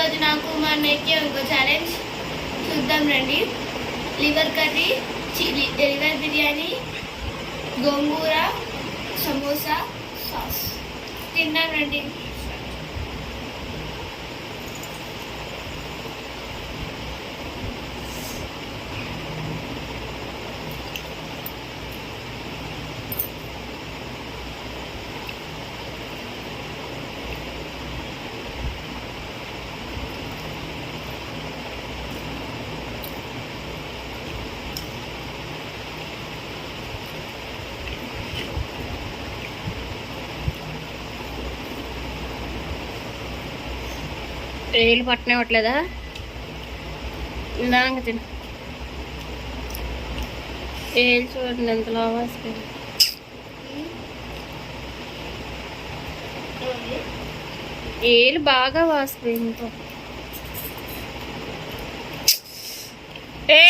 ఈరోజు నాకు మా అన్నయ్యకి ఇంకో ఛాలెంజ్ చూద్దాం రండి. Liver curry chilli liver biryani గోంగూర సమోసా సాస్. తిందాం రండి. వేలు పట్టనివ్వట్లేదా ఇందాక తిను. వేలు చూడండి ఎంతలో వాసిపోయింది ఏలు బాగా వాసిపోయింది ఏ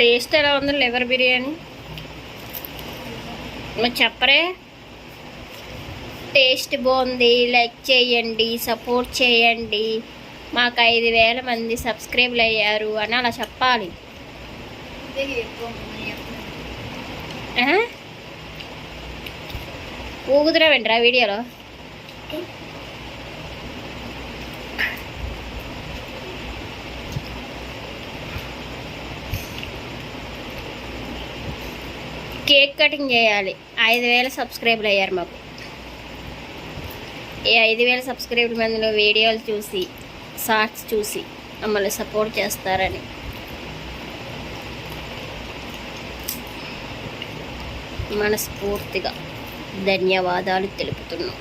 టేస్ట్ ఎలా ఉంది లివర్ బిర్యానీ. మరి చెప్పరే. టేస్ట్ బాగుంది లైక్ చేయండి సపోర్ట్ చేయండి. మాకు ఐదు వేల మంది సబ్స్క్రైబ్లు అయ్యారు అని అలా చెప్పాలి. ఆ? ఊగుతురా వెంటరా వీడియోలో కేక్ కటింగ్ చేయాలి. ఐదు వేల సబ్స్క్రైబర్లు అయ్యారు మాకు. ఈ ఐదు వేల సబ్స్క్రైబర్ మందిలో వీడియోలు చూసి షార్ట్స్ చూసి మమ్మల్ని సపోర్ట్ చేస్తారని. మనస్ఫూర్తిగా ధన్యవాదాలు తెలుపుతున్నాం.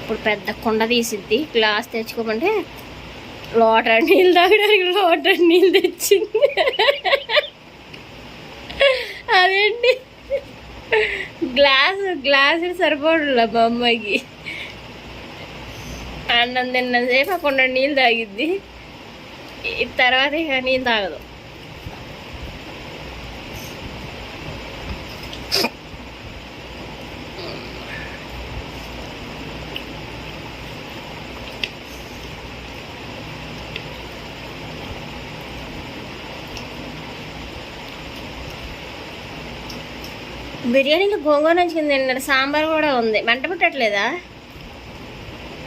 ఇప్పుడు పెద్ద కొండ తీసిద్ది. గ్లాస్ తెచ్చుకోమంటే లోటర్ నీళ్ళు తాగడానికి లోటర్ నీళ్ళు తెచ్చింది. గ్లాసులు గ్లాస్ బొమ్మకి. మా అమ్మాయికి అన్నం తిన్నసేపు అక్కడ నీళ్ళు తాగిద్ది. ఈ తర్వాత ఇక నీళ్ళు తాగదు. బిర్యానీలో గోంగూర నంచుకుంది తిన్నాడు. సాంబార్ కూడా ఉంది. మంట పెట్టట్లేదా?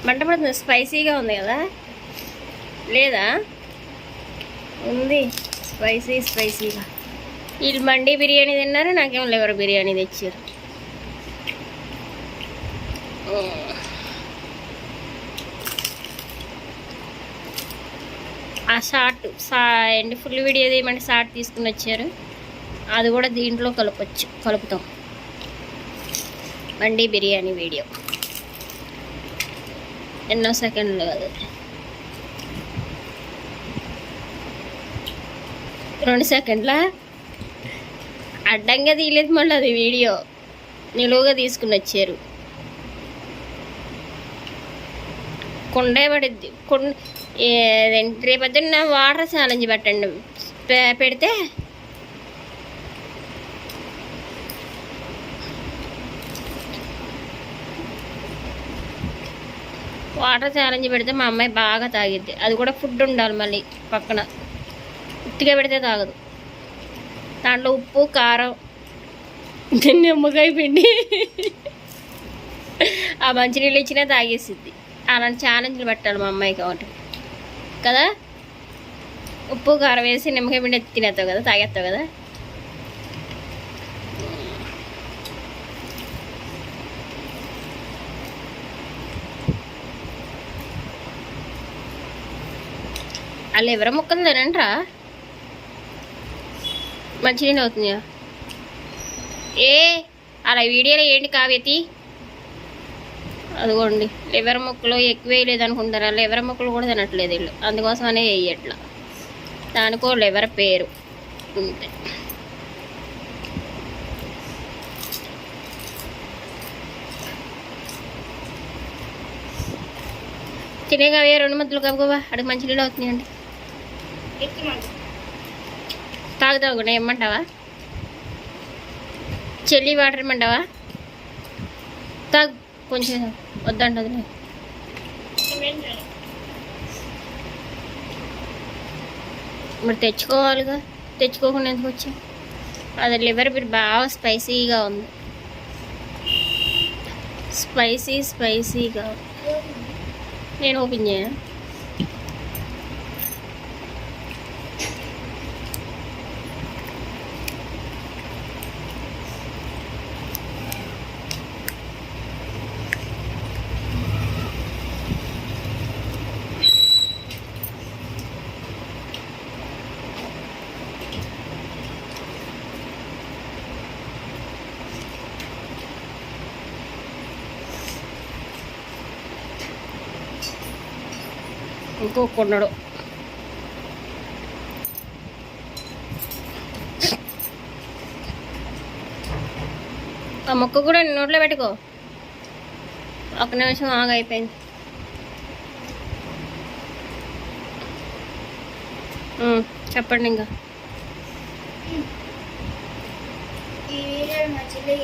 మంట పడుతుంది స్పైసీగా ఉంది కదా? లేదా? ఉంది. స్పైసీ స్పైసీగా. వీళ్ళు మండీ బిర్యానీ తిన్నారు. నాకేం లేవరు బిర్యానీ తెచ్చారు ఆ షార్ట్ సా ఎండి ఫుల్ వీడియో తీయమంటే షార్ట్ తీసుకుని వచ్చారు. అది కూడా దీంట్లో కలపచ్చు కలుపుతాం. మండి బిర్యానీ వీడియో ఎన్నో సెకండ్లు అది రెండు సెకండ్ల అడ్డంగా తీయలేదు మళ్ళీ అది వీడియో నిలువుగా తీసుకుని వచ్చారు కొండే పడిద్ది కొండ రేపొద్దున్న వాటర్ ఛాలెంజ్ పెట్టండి పెడితే వాటర్ ఛాలెంజ్ పెడితే మా అమ్మాయి బాగా తాగిద్ది. అది కూడా ఫుడ్ ఉండాలి మళ్ళీ పక్కన. ఉత్తిగా పెడితే తాగదు. దాంట్లో ఉప్పు కారం నిమ్మకాయ పిండి. ఆ మంచినీళ్ళు ఇచ్చినా తాగేసిద్ది. అలాంటి ఛాలెంజ్లు పెట్టాలి మా అమ్మాయి కాబట్టి. కదా? ఉప్పు కారం వేసి నిమ్మకాయ పిండి తినేస్తావు కదా తాగేస్తావు కదా? వాళ్ళు ఎవరో ముక్కలు తినంటరా మంచినీళ్ళు అవుతుందా ఏ అలా వీడియోలో ఏంటి కావ్యతి? అదిగోండి లివర్ ముక్కలు ఎక్కువ వేయలేదు అలా లివర్ ముక్కలు కూడా తినట్లేదు వీళ్ళు. అందుకోసమనే వేయట్లా. దానికో లివర్ పేరు? అంతే. తినేగా రెండు మధ్యలో కాబోవా అడిగి మంచి నీళ్ళు అవుతున్నాయండి. తాగుతావు కూడా ఏమంటావా? చెల్లి వాటర్ ఇమ్మంటావా తాగు కొంచెం వద్దంటది మరి తెచ్చుకోవాలిగా? తెచ్చుకోకుండా ఎందుకు వచ్చా అది లివర్ బిర్ బాగా స్పైసీగా ఉంది. స్పైసీ స్పైసీగా నేను ఓపెన్ చేయను? ఇంకో కొన్నాడు. ఆ మొక్క కూడా నోట్లో పెట్టుకో. ఒక నిమిషం ఆగైపోయింది చెప్పండి ఇంకా. ఈ వీడియో మా చెల్లి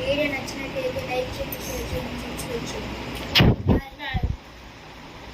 వీడియో నచ్చినట్లయితే లైక్ చేయండి షేర్ చేయండి సబ్స్క్రైబ్ చేయండి.